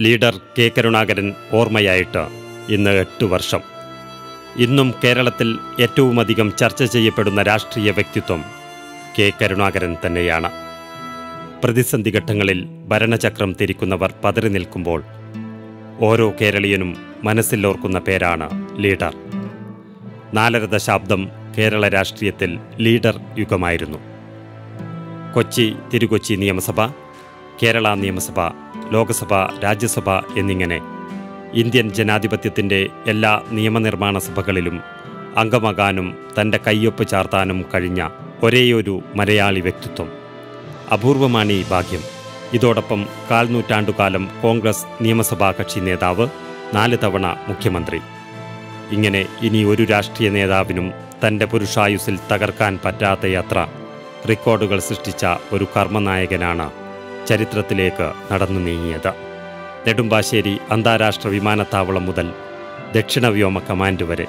Leader K Karunakaran ഓർമ്മയായിട്ട് ഇന്ന് എട്ട് വർഷം. ഇന്നും കേരളത്തിൽ ഏറ്റവുമധികം ചർച്ച ചെയ്യപ്പെടുന്ന രാഷ്ട്രീയ വ്യക്തിത്വം കെ കരുണാകരൻ തന്നെയാണ്. പ്രതിസന്ധി ഘട്ടങ്ങളിൽ ഭരണചക്രം തിരിക്കുന്നവർ പതറി നിൽക്കുമ്പോൾ ഓരോ കേരളീയനും മനസ്സിലോർക്കുന്ന പേരാണ് ലീഡർ. നാലര ദശാബ്ദം കേരള രാഷ്ട്രീയത്തിൽ ലീഡർ യുഗമായിരുന്നു. കൊച്ചി തിരുകൊച്ചി നിയമസഭ കേരള നിയമസഭ ലോക്സഭ രാജ്യസഭ എന്നിങ്ങനെ ഇന്ത്യൻ ജനാധിപത്യത്തിന്റെ എല്ലാ നിയമനിർമ്മാണ സഭകളിലും അംഗമാകാനും തന്റെ കയ്യൊപ്പ് ചാർത്താനും കഴിഞ്ഞ ഒരേയൊരു മലയാളി വ്യക്തിത്വം. അപൂർവമാണ് ഈ ഭാഗ്യം. ഇതോടൊപ്പം കാൽനൂറ്റാണ്ടുകാലം കോൺഗ്രസ് നിയമസഭാ കക്ഷി നേതാവ് നാല് തവണ മുഖ്യമന്ത്രി. ഇങ്ങനെ ഇനി ഒരു രാഷ്ട്രീയ നേതാവിനും തന്റെ പുരുഷായുസിൽ തകർക്കാൻ പറ്റാത്ത യാത്ര റെക്കോർഡുകൾ സൃഷ്ടിച്ച ഒരു കർമ്മനായകനാണ് ചരിത്രത്തിലേക്ക് നടന്നു നീങ്ങിയത്. നെടുമ്പാശ്ശേരി അന്താരാഷ്ട്ര വിമാനത്താവളം മുതൽ ദക്ഷിണ വ്യോമ കമാൻഡ് വരെ.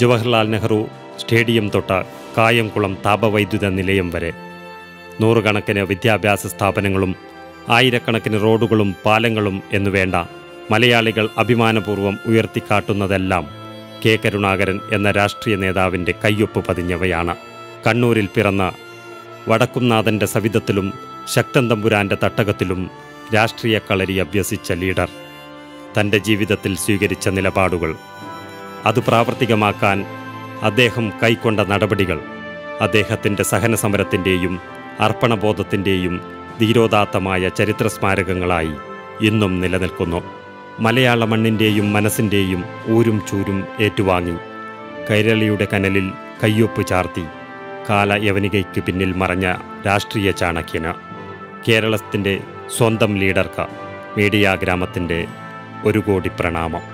ജവഹർലാൽ നെഹ്റു സ്റ്റേഡിയം തൊട്ട് കായംകുളം താപവൈദ്യുത നിലയം വരെ. നൂറുകണക്കിന് വിദ്യാഭ്യാസ സ്ഥാപനങ്ങളും ആയിരക്കണക്കിന് റോഡുകളും പാലങ്ങളും എന്നുവേണ്ട മലയാളികൾ അഭിമാനപൂർവം ഉയർത്തിക്കാട്ടുന്നതെല്ലാം കെ. കരുണാകരൻ എന്ന രാഷ്ട്രീയ നേതാവിന്റെ കയ്യൊപ്പ് പതിഞ്ഞവയാണ്. കണ്ണൂരിൽ പിറന്ന വടക്കുംനാഥന്റെ സവിധത്തിലും ശക്തൻ തമ്പുരാന്റെ തട്ടകത്തിലും രാഷ്ട്രീയ കളരി അഭ്യസിച്ച ലീഡർ തന്റെ ജീവിതത്തിൽ സ്വീകരിച്ച നിലപാടുകൾ. അത് പ്രാവർത്തികമാക്കാൻ അദ്ദേഹം കൈക്കൊണ്ട നടപടികൾ അദ്ദേഹത്തിന്റെ സഹനസമരത്തിന്റെയും അർപ്പണബോധത്തിന്റെയും ധീരോദാത്തമായ ചരിത്ര സ്മാരകങ്ങളായി ഇന്നും നിലനിൽക്കുന്നു. മലയാള മണ്ണിന്റെയും മനസ്സിന്റെയും ഊരും ചൂരും ഏറ്റുവാങ്ങി കൈരളിയുടെ കനലിൽ കയ്യൊപ്പ് ചാർത്തി കാല യവനികയ്ക്ക് പിന്നിൽ മറഞ്ഞ രാഷ്ട്രീയ ചാണക്യന് കേരളത്തിന്റെ സ്വന്തം ലീഡർക്ക് മീഡിയ ഗ്രാമത്തിന്റെ ഒരു കോടി പ്രണാമം.